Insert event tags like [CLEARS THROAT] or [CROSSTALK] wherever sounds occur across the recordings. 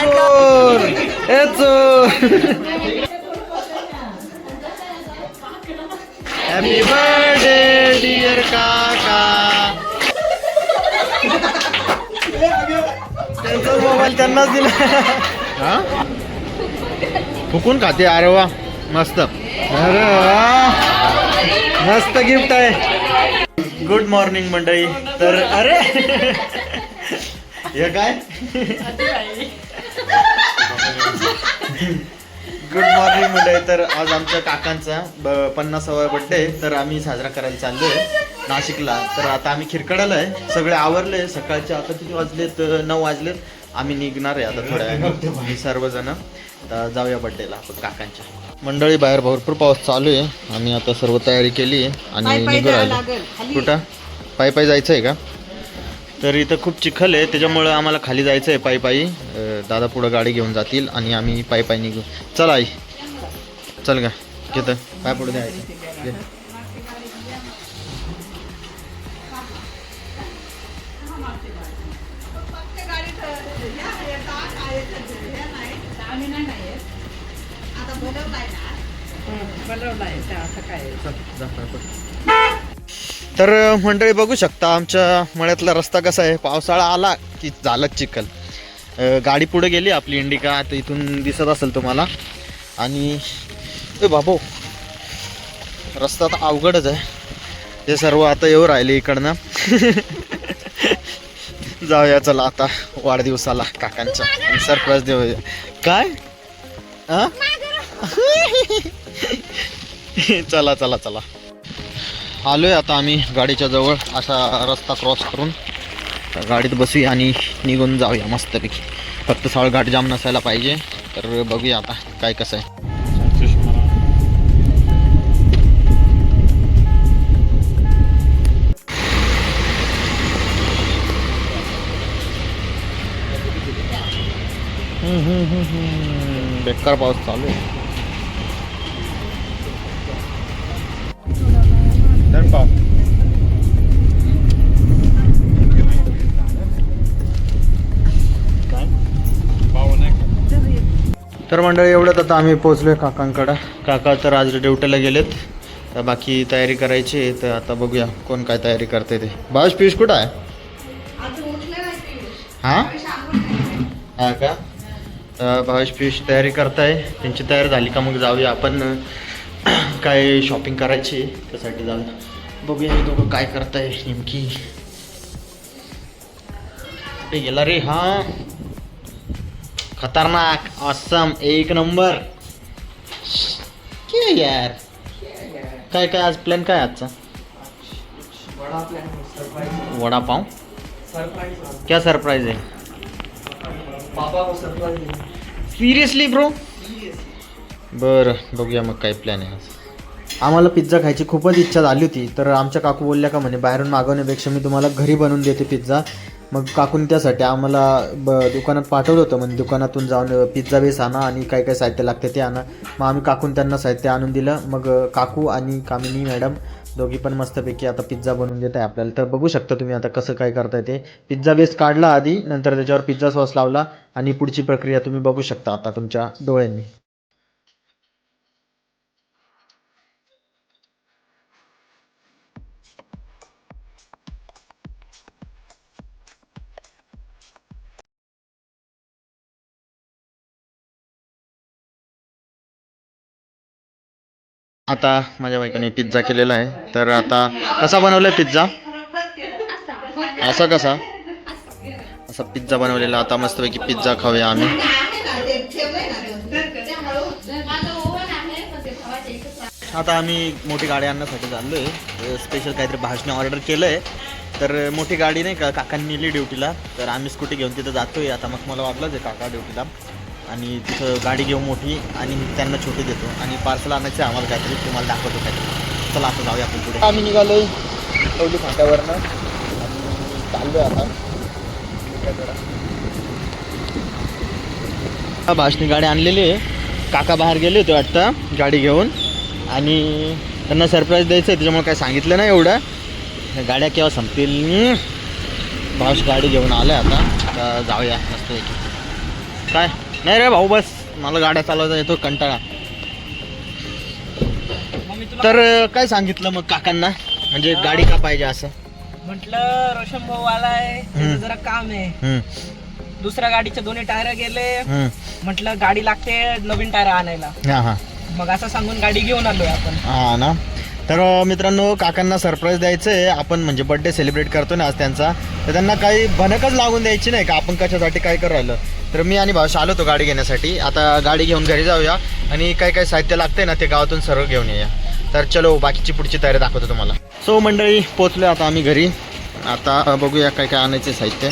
चोर ए चोर happy birthday dear काका त्यांचा मोबाईल त्यांनाच दिला. हा? फुकून खाते अरे वा मस्त. अरे वा. मस्त गिफ्ट आहे. गुड मॉर्निंग मंडळी. तर अरे हे काय? गुड मॉर्निंग मंडळी. तर आज आमच्या काकांचा ब- पन्नासावा बड्डे तर आम्ही साजरा करायला चाललोय नाशिकला. तर आता आम्ही खिरकडाला आहे. सगळे आवरले. सकाळचे आता किती वाजलेत? नऊ वाजलेत. आम्ही निघणार आहे आता थोड्या वेळाने. सर्वजण. तर जाऊया बड्डेला आपण काकांच्या. मंडळी बाहेर भरपूर पाऊस चालू आहे. आम्ही आता सर्व तयारी केली आहे आणि निघू राहिलो कुठं? पायी पायी जायचं आहे का? तर इथं खूप चिखल आहे. त्याच्यामुळं आम्हाला खाली जायचं आहे पायी. पायी दादा पुढं गाडी घेऊन जातील आणि आम्ही पायी पायी निघू. चल आई. चल का घेतं. पाय पुढे द्यायचं घे. चल, जा, पाय पुढे. तर मंडळी बघू शकता आमच्या मळ्यातला रस्ता कसा आहे. पावसाळा आला की झालंच चिखल. गाडी पुढे गेली आपली इंडिका आता इथून दिसत असेल तुम्हाला. आणि ए बाबो रस्ता तर अवघडच आहे. ते सर्व आता येऊ राहिले इकडनं. [LAUGHS] जाऊया चला आता वाढदिवसाला काकांच्या सरप्राईज देऊया. काय? हां [LAUGHS] चला चला चला. आलोय आता आम्ही गाडीच्या जवळ असा रस्ता क्रॉस करून. गाडीत बसूया आणि निघून जाऊया मस्तपैकी. फक्त साळघाट जाम नसायला पाहिजे तर बघूया आता काय कसं आहे. बेकार पाऊस चालू आहे. धर तर मंडळी एवढ्यात आता आम्ही पोहोचलोय काकांकडं. काका तर आज ड्युटीला गेलेत. तर बाकी तयारी करायची आहे तर आता बघूया कोण काय तयारी करते ते. भावेश पियुष कुठं आहे? हां? हा का? तर भावेश पियुष तयारी करताय. त्यांची तयारी झाली का मग जाऊया आपण. [CLEARS THROAT] काय शॉपिंग करायची आहे, त्यासाठी जाऊया. बघूया हे दोघं काय करताय नेमकी. गेला रे हा? खतरनाक असम एक नंबर. क्या यार? काय काय आज प्लॅन काय आजचा? वडापाव? क्या सरप्राईज आहे? सिरियसली ब्रो बरं बघूया मग काय प्लॅन आहे आज. आम्हाला पिझ्झा खायची खूपच इच्छा झाली होती. तर आमच्या काकू बोलल्या का म्हणे बाहेरून मागवण्यापेक्षा मी तुम्हाला घरी बनवून देते पिझ्झा. मग काकून त्यासाठी आम्हाला ब दुकानात पाठवलं होतं. म्हणजे दुकानातून जाऊन पिझ्झा बेस आणा आणि काय काय साहित्य लागते ते आणा. मग आम्ही काकून त्यांना साहित्य आणून दिलं. मग काकू आणि कामिनी मॅडम दोघी पण मस्तपैकी आता पिझ्झा बनवून देत आहे आपल्याला. तर बघू शकता तुम्ही आता कसं काय करताय ते. पिझ्झा बेस काढला आधी नंतर त्याच्यावर पिझ्झा सॉस लावला आणि पुढची प्रक्रिया तुम्ही बघू शकता आता तुमच्या डोळ्यांनी. आता माझ्या बायकांनी पिझ्झा केलेला आहे. तर आता कसा बनवलाय पिझ्झा असा कसा? असा पिझ्झा बनवलेला. आता मस्तपैकी पिझ्झा खाऊया आम्ही. आता आम्ही मोठी गाडी आणण्यासाठी चाललो आहे स्पेशल काहीतरी भाषण ऑर्डर केलं आहे तर मोठी गाडी नाही का काकांनी नेली ड्युटीला तर आम्ही स्कूटी घेऊन तिथं जातोय. आता मग मला वाटलंच आहे काका ड्युटीला आणि तिथं गाडी घेऊ मोठी आणि त्यांना छोटी देतो. आणि पार्सल आणायचं आहे आम्हाला काहीतरी तुम्हाला दाखवतो काहीतरी. चला आता जाऊया आपण पुढे. आम्ही निघालोय कवली फाट्यावरनं. आणि चाललोय आता. भाषणी गाडी आणलेली आहे. काका बाहेर गेले होते वाटतं गाडी घेऊन. आणि त्यांना सरप्राईज द्यायचं आहे त्याच्यामुळे काय सांगितलं नाही एवढं. गाड्या केव्हा संपतील? भाष गाडी घेऊन आलं आता. आता जाऊया मस्त काय? नाही रे भाऊ बस. मला गाड्या चालवता येतो कंटाळा. तर काय सांगितलं मग काकांना? म्हणजे गाडी का पाहिजे असं? म्हटलं रोशन भाऊ आलाय. त्याचं. जरा काम आहे. हम्म, दुसऱ्या गाडीचे दोन्ही टायर गेले. हम्म. म्हटलं गाडी लागते नवीन टायर आणायला. हा हा. मग असं सांगून गाडी घेऊन आलोय आपण. हा ना. तर अं, मित्रांनो काकांना सरप्राईज द्यायचं आहे आपण म्हणजे बड्डे सेलिब्रेट करतो ना आज त्यांचा. तर त्यांना काही भनकच लागून द्यायची नाही का? आपण कशासाठी काय करू राहिलं तर मी आणि भाषा आलो होतो गाडी घेण्यासाठी. आता गाडी घेऊन घरी जाऊया आणि काय काय साहित्य लागतंय ना ते गावातून सर्व घेऊन येऊया. तर चलो बाकीची पुढची तयारी दाखवतो तुम्हाला. सो मंडळी पोचलो आता आम्ही घरी. आता बघूया काय काय आणायचे साहित्य.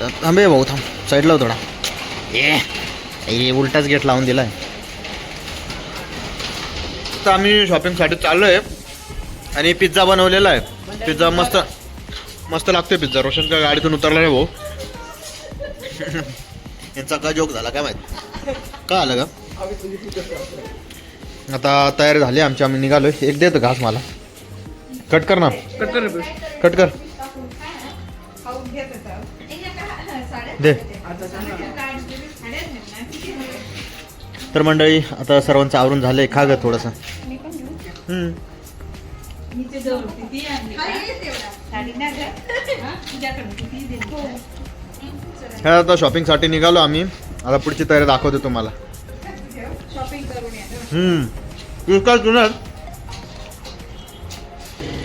तर थांबे भाऊ थांब. साईडला थोडा ये ए, उलटाच गेट लावून दिलाय. तर आम्ही शॉपिंगसाठी चाललो आहे आणि पिझ्झा बनवलेला आहे. पिझ्झा मस्त मस्त लागतोय पिझ्झा रोशनच्या गाडीतून उतरला रे भाऊ. [LAUGHS] यांचा का जोक झाला काय माहीत? का आलं का आता तयारी झाली आमची आम्ही निघालोय. एक देतो घास मला. कट कर ना. कट कर दे. तर मंडळी आता सर्वांचं आवरून झालंय खा ग थोडंसं. हम्म. ह्या आता शॉपिंगसाठी निघालो आम्ही. आता पुढची तयारी दाखवतो तुम्हाला. तू काय तुला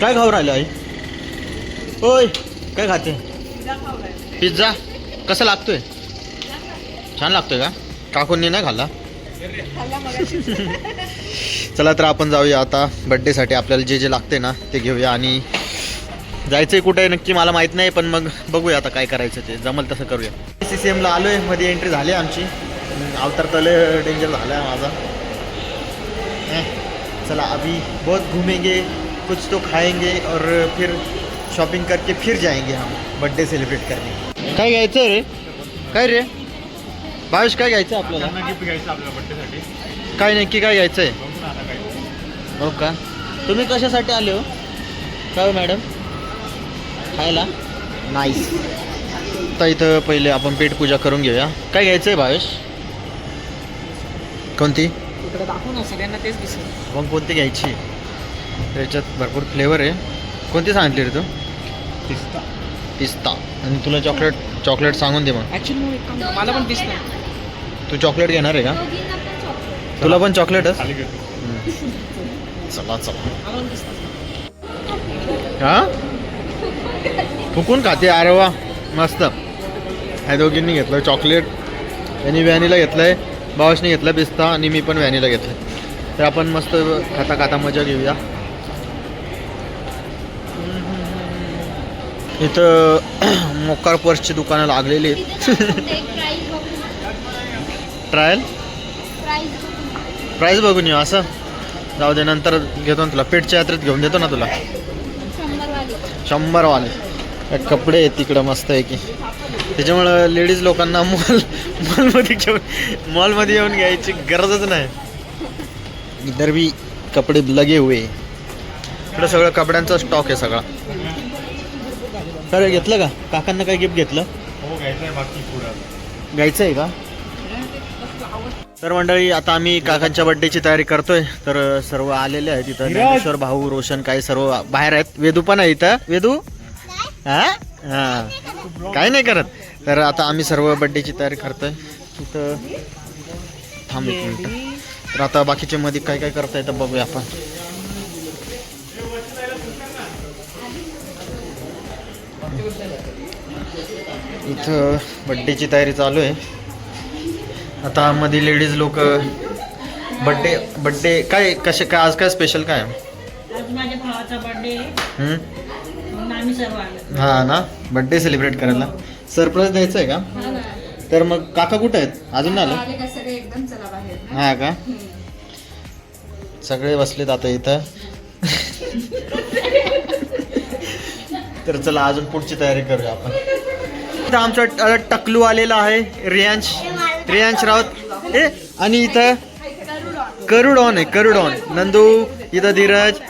काय खाऊ राहिलं आई? होय काय खाते? पिझ्झा कसा लागतोय? छान लागतोय का? काकूंनी नाही खाल्ला? [LAUGHS] चला तर आपण जाऊया आता. बड्डेसाठी आपल्याला जे जे लागते ना ते घेऊया. आणि जायचंय कुठे नक्की मला माहीत नाही पण मग बघूया आता काय करायचं ते. जमल तसं करूया. सी सी एमला आलोयमध्ये एंट्री झाली आमची. अवतार तले डेंजर झाला आहे माझा चला अभी बहुत घूमेंगे कुछ तो खाएंगे और फिर शॉपिंग करके फिर जाएंगे हम बर्थडे सेलिब्रेट करने. काय घ्यायचं रे? काय रे? भावेश काय घ्यायचं आपल्याला? गिफ्ट घ्यायचं आपल्याला बड्डेसाठी काय नक्की काय आता काय हो का? तुम्ही कशासाठी आले हो? काय हो मॅडम खायला? नाईस आता इथं पहिले आपण पेटपूजा करून घेऊया. काय घ्यायचंय भावेश? कोणती? इकडे दाखवू ना सगळ्यांना तेच दिसेल. मग कोणती घ्यायची? त्याच्यात भरपूर फ्लेवर आहे. कोणती सांगितली रे तू? पिस्ता. पिस्ता. आणि तुला चॉकलेट चॉकलेट सांगून दे मग. ऍक्च्युली मला पण दिसत तू चॉकलेट घेणार आहे का? तुला पण चॉकलेटच खाली घेतो. चला चला. मला पण दिसत हा? फुकून खाते अरे वा मस्त. ह्या दोघींनी घेतलं चॉकलेट यांनी व्हॅनिला घेतलंय बावशनी घेतलं पिस्ता आणि मी पण व्हॅनिला घेतलं तर आपण मस्त खाता खाता मजा घेऊया. इथं [CLEARS THROAT] मोकार पर्सची दुकानं लागलेली आहेत. [LAUGHS] ट्रायल प्राईस बघून येऊ असं? जाऊ दे नंतर घेतो ना तुला. पेटच्या यात्रेत घेऊन देतो ना तुला. शंभरवाले. कपडे आहेत तिकडं मस्त आहे की त्याच्यामुळं लेडीज लोकांना मॉल मॉलमध्ये घेऊन मॉलमध्ये येऊन घ्यायची गरजच नाही. इधर भी कपडे लगे हुए. इकडं सगळं कपड्यांचा स्टॉक आहे सगळा. तर घेतलं का? काकांना काय गिफ्ट घेतलं? हो घ्यायचं आहे का? तर मंडळी आता आम्ही काकांच्या बर्थडेची तयारी करतोय. तर सर्व आलेले आहेत इथं ज्ञानेश्वर भाऊ रोशन काय सर्व बाहेर आहेत. वेदू पण आहे इथं. वेदू? हा? हा. काय नाही करत. तर आता आम्ही सर्व बर्थडेची तयारी करतोय. इथं थांब एक मिनिट. तर आता बाकीच्या मध्ये काय काय करता येतं बघूया आपण. इथं बड्डेची तयारी चालू आहे. आता मध्ये लेडीज लोक बड्डे बड्डे काय कसे काय आज काय स्पेशल काय? माझ्या भावाचा बर्थडे हा ना? बड्डे सेलिब्रेट करायला. सरप्राईज द्यायचं आहे का? तर मग काका कुठे आहेत? अजून आलं? एकदम चला बाहेर हा का? सगळे बसलेत आता इथं. तर चला अजून पुढची तयारी करूया आपण. इथं आमचा टकलू आलेला आहे रियांश. रियांश राऊत ए आणि इथं करुडॉन आहे करुडॉन. नंदू इथं धीरज.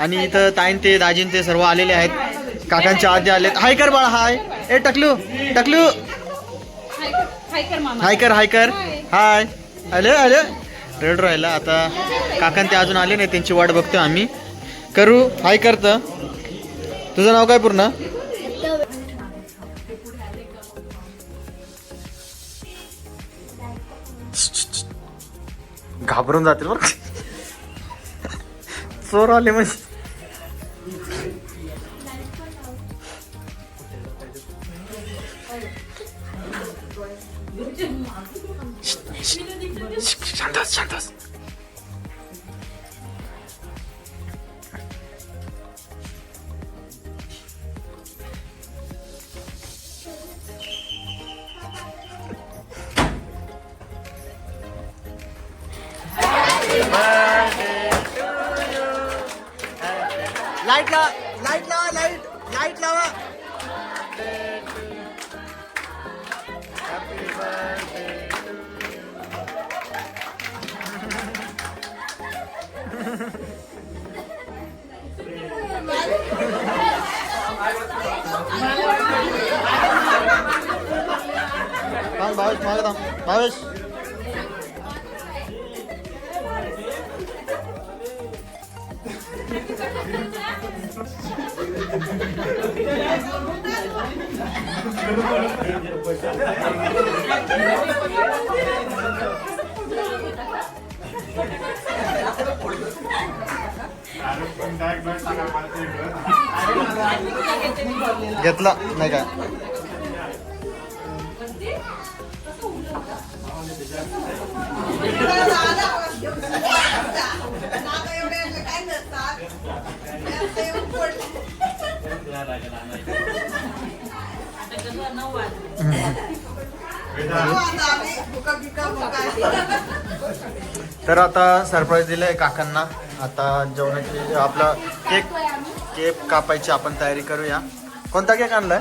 आणि इथं ताईन ते दाजीन ते सर्व आलेले आहेत. काकांच्या आधी आलेत. हाय कर बाळा हाय. ए टकलू टकलू. हाय कर हाय. कर हाय कर हाय रेड राहिला. आता काकां ते अजून आले नाही त्यांची वाट बघतो आम्ही. करू हाय करत. तुझं नाव काय पूर्ण? घाबरून जातील बरं चोर आले म्हणजे. थांब भावेश मागे थांब भावेश घेतला नाही काय तर आता सरप्राईज दिलंय काकांना. आता जेवणाची आपला केक केक कापायची आपण तयारी करूया. कोणता केक आणलाय?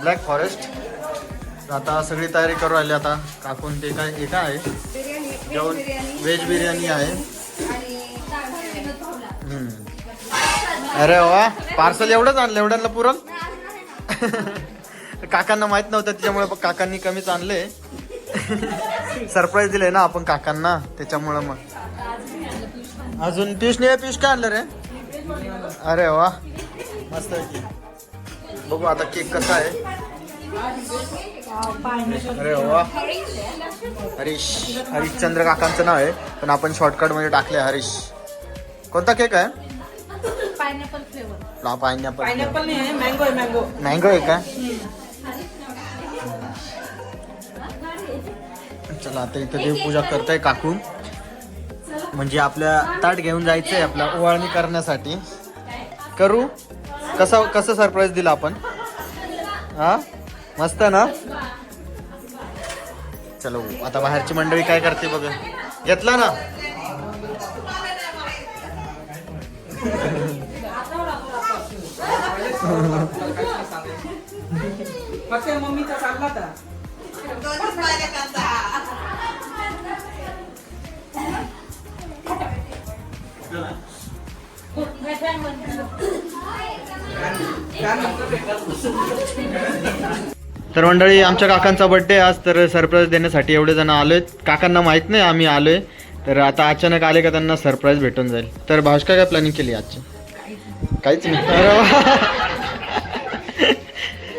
ब्लॅक फॉरेस्ट आता सगळी तयारी करू राहिली आता. काकून ते काय एका आहे? जेवण व्हेज बिर्याणी आहे. अरे वा पार्सल एवढंच आणलं एवढ्याला पुरण? [LAUGHS] काकांना माहीत नव्हतं त्याच्यामुळे काकांनी कमीच आणले. [LAUGHS] सरप्राईज दिले ना आपण काकांना त्याच्यामुळं मग. अजून पियुष नाही पियुष काय आणलं रे? अरे वा. मस्त आहे की. बघू आता केक कसा आहे. अरे वा. हरीश हरिश्चंद्र काकांचं नाव आहे पण आपण शॉर्टकटमध्ये टाकले हरीश. कोणता केक आहे? पायनॅपल मँगो आहे मँगो मँगो आहे का? चला आता इथं देवपूजा करताय काकू. म्हणजे आपल्या ताट घेऊन जायचंय आपल्या ओवाळणी करण्यासाठी. करू? कसं कसं सरप्राईज दिला आपण? हा? मस्त ना? चलो आता बाहेरची मंडळी काय करते बघ. घेतला ना? मम्मीचा चालला तर मंडळी आमच्या काकांचा बड्डे आज तर सरप्राईज देण्यासाठी एवढे जण आलोय. काकांना माहीत नाही आम्ही आलोय. तर आता अचानक आले का त्यांना सरप्राईज भेटून जाईल. तर भाष काय प्लॅनिंग केली आजची? काहीच नाही.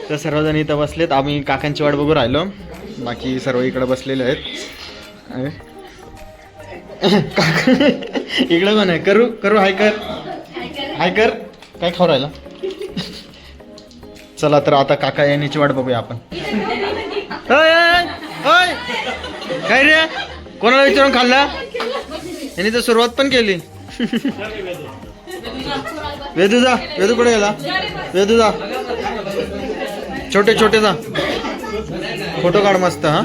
तर सर्वजण इथं बसलेत. आम्ही काकांची वाट बघू राहिलो. बाकी सर्व इकडे बसलेले आहेत. इकडं काका पण आहे? करू करू हाय कर. हाय कर? काय खाऊ राहिला? चला तर आता काका येण्याची वाट बघूया आपण. काय रे? कोणाला विचारून खाल्ला? यांनी तर सुरुवात पण केली. वेदू जा वेदू कुठे गेला? वेदू जा. छोटे छोटे जा. फोटो काढ मस्त हा.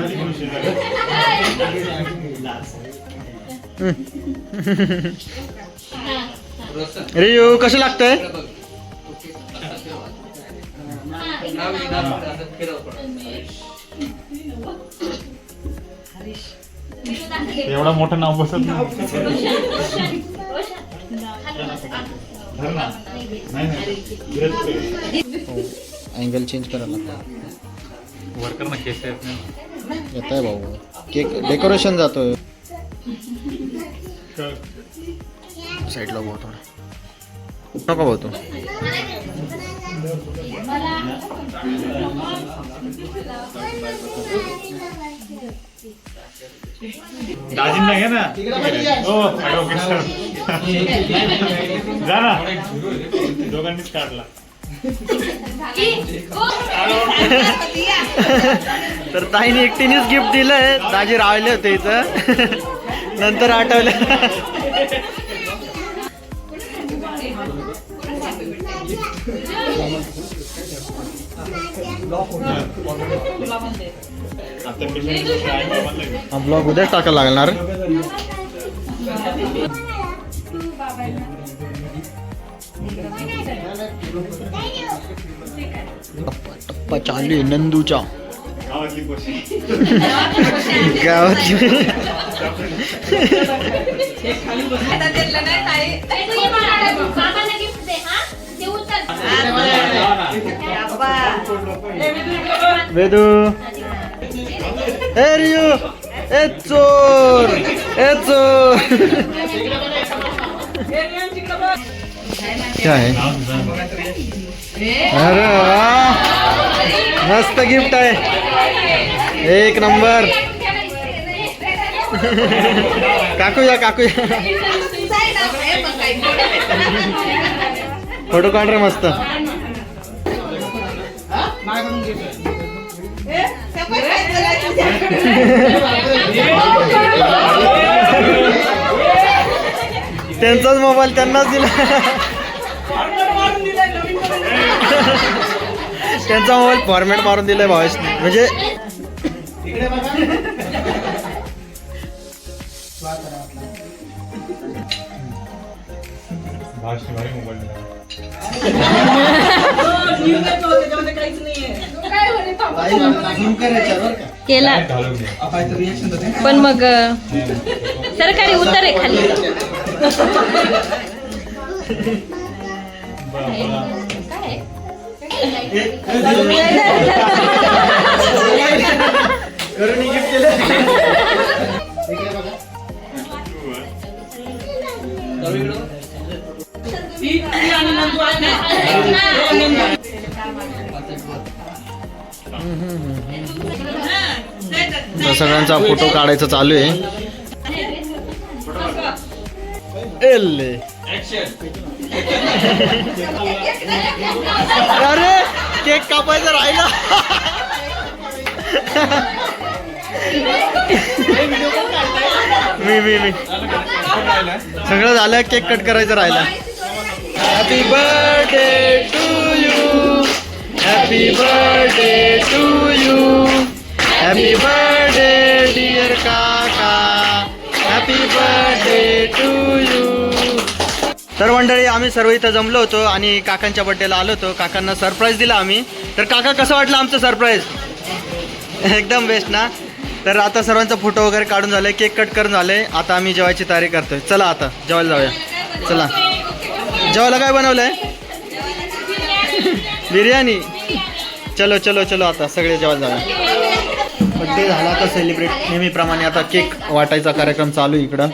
रियू कसं लागतंय? एवढा मोठं नाव बसत नाही. धर ना. नाही, नाही. अँगल चेंज करायला लागतं वर्कर ना केस येत आहे भाऊ. केक डेकोरेशन जातोय. साईडला भाऊ थोडा नको भाऊ तू. दाजींना घे ना. हो जा ना. दोघांनीच काढला. तर ताईने एकटीनेच गिफ्ट दिलंय. दाजी राहिले होते इथं. नंतर आठवलं. म्हणलं हा ब्लॉग उद्याच टाकायला लागणार. टप्पा टप्पा चालू आहे नंदूच्या. गावात वेदू. ए रियू. ए चोर. ए चोर. क्या? है अरे मस्त गिफ्ट आहे. एक नंबर. काकूया काकूया. फोटो काढ रे मस्त. त्यांचाच मोबाईल त्यांनाच दिला. त्यांचा मोबाईल फॉर्मॅट मारून दिलाय भावेशने. म्हणजे केला. पण मग सरकारी उतर आहे खाली. तर [LAUGHS] सगळ्यांचा फोटो काढायचा चालू आहे. एल्ले. अरे केक कापायचा राहिला. मी मी मी. सगळं झालं केक कट करायचं राहिला. Happy birthday to you happy birthday to you happy birthday dear काका हॅपी बर्थडे टू यू तर मंडळी आम्ही सर्व इथं जमलो होतो आणि काकांच्या बड्डेला आलो होतो. काकांना सरप्राईज दिला आम्ही. तर काका कसं वाटलं आमचं सरप्राईज एकदम बेस्ट ना? तर आता सर्वांचा फोटो वगैरे काढून झाले केक कट करून झाले. आता आम्ही जेवायची तयारी करतोय. चला आता जेवायला जाऊया. चला. जेवायला काय बनवलंय? बिर्याणी. चलो चलो चलो आता सगळे जेवायला जाऊया. बड्डे झाला आता सेलिब्रेट नेहमीप्रमाणे आता केक वाटायचा कार्यक्रम चालू आहे इकडं.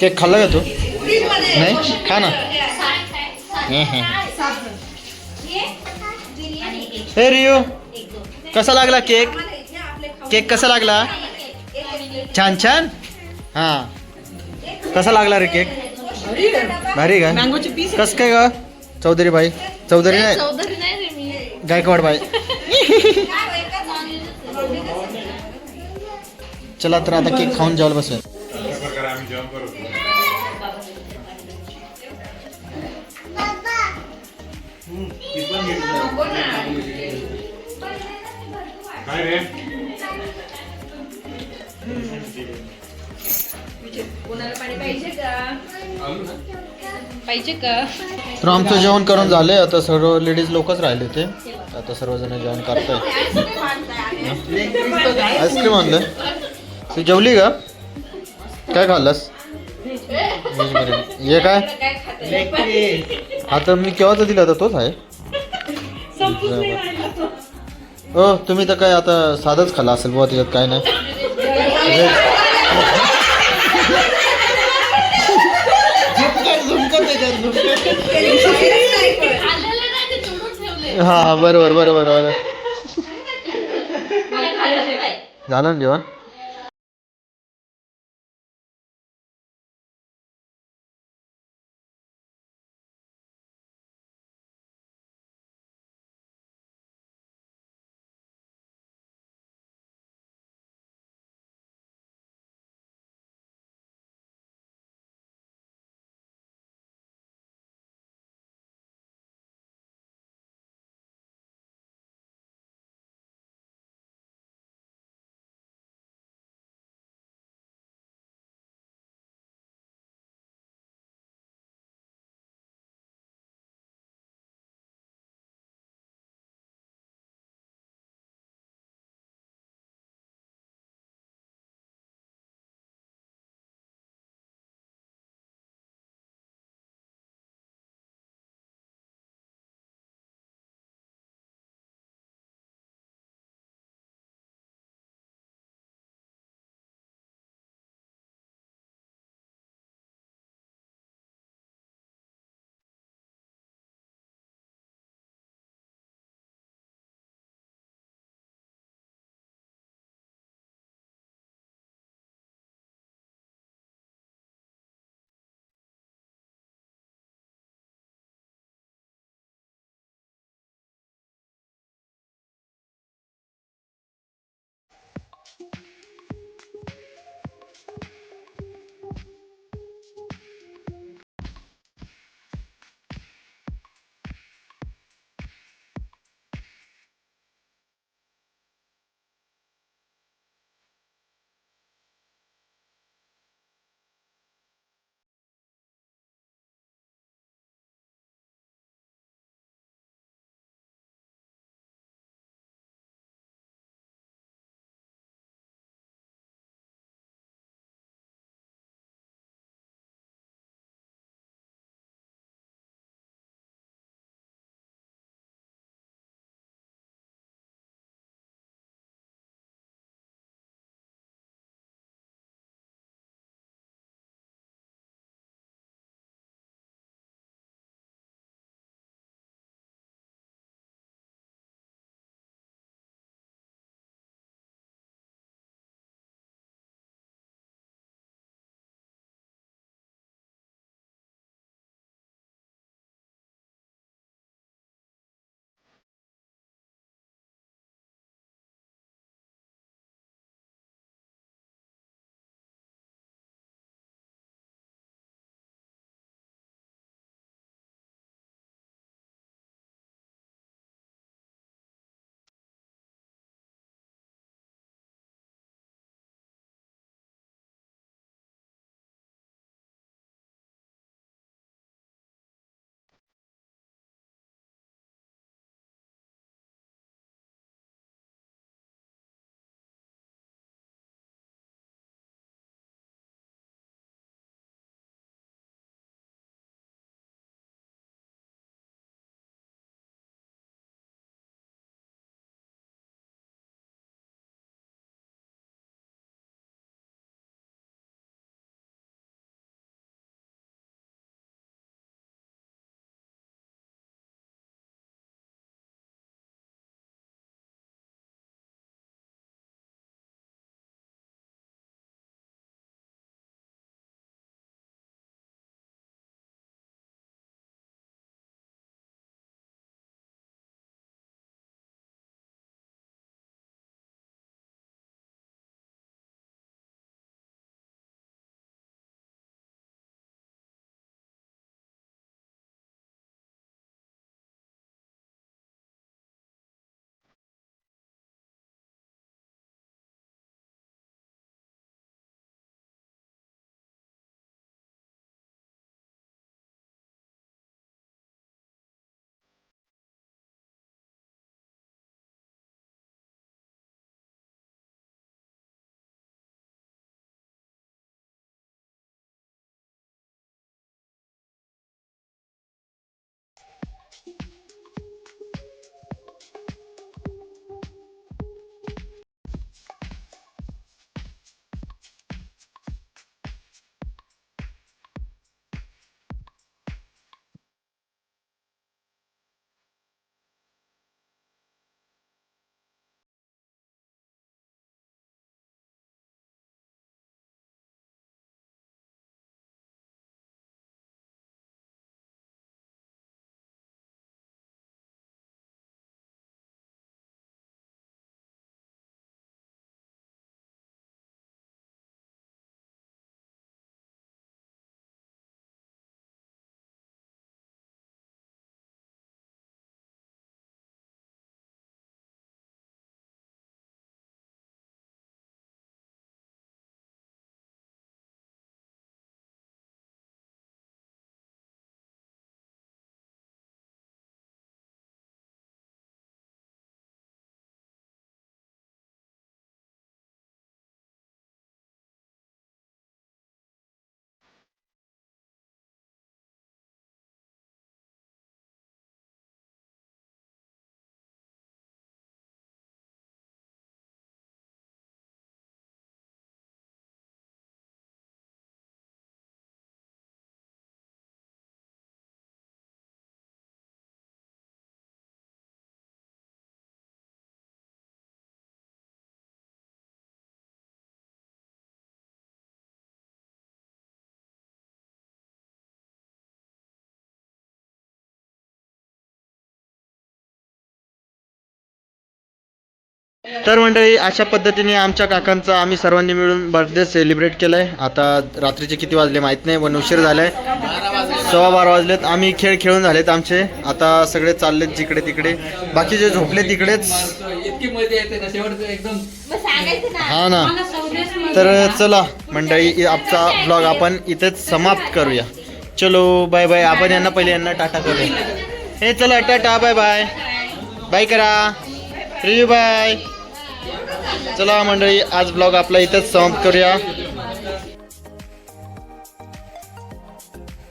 केक खाल्ला का तू? नाही? खा ना. हे, हे. हे रियू कसा लागला केक? केक कसा लागला? छान छान? हा. कसा लागला रे केक? भारी का? मँगोचे पीस कस काय ग? चौधरी भाई चौधरी नाही? चौधरी नाही रे मी. गायकवाड भाई चला तर आता केक खाऊन जेवायला बसूया. अशा प्रकारे काय रे पाहिजे का? तर आमचं जेवण करून झालंय. आता सर्व लेडीज लोकच राहिले ते. आता सर्वजण जेवण करताय आईस्क्रीम आणलं तू जेवली का? काय खाल्लंस? हे काय? हा तर मी केव्हाचा दिला होता तोच आहे. हो तुम्ही तर काय आता साधंच खाल्ला असेल बुवा त्याच्यात काय नाही. [LAUGHS] हा हा बरोबर बरोबर. बरोबर [LAUGHS] झालं ना जेवण? you. तर मंडळी अशा पद्धतीने आमच्या काकांचा आम्ही सर्वांनी मिळून बर्थडे सेलिब्रेट केलाय. आता रात्रीचे किती वाजले माहीत नाही पण उशीर झालाय. सव्वा बारा वाजलेत. आम्ही खेळ खेळून झालेत आमचे. आता सगळे चाललेत जिकडे तिकडे. बाकीचे झोपले तिकडेच. ना हा ना. तर चला मंडळी आपचा ब्लॉग आपण इथेच समाप्त करूया. चलो बाय बाय आपण यांना पहिले यांना टाटा करूया. हे चला टाटा बाय बाय बाय करा. रिव्यू बाय चला मंडळी आज ब्लॉग आपला इथेच समाप्त करूया.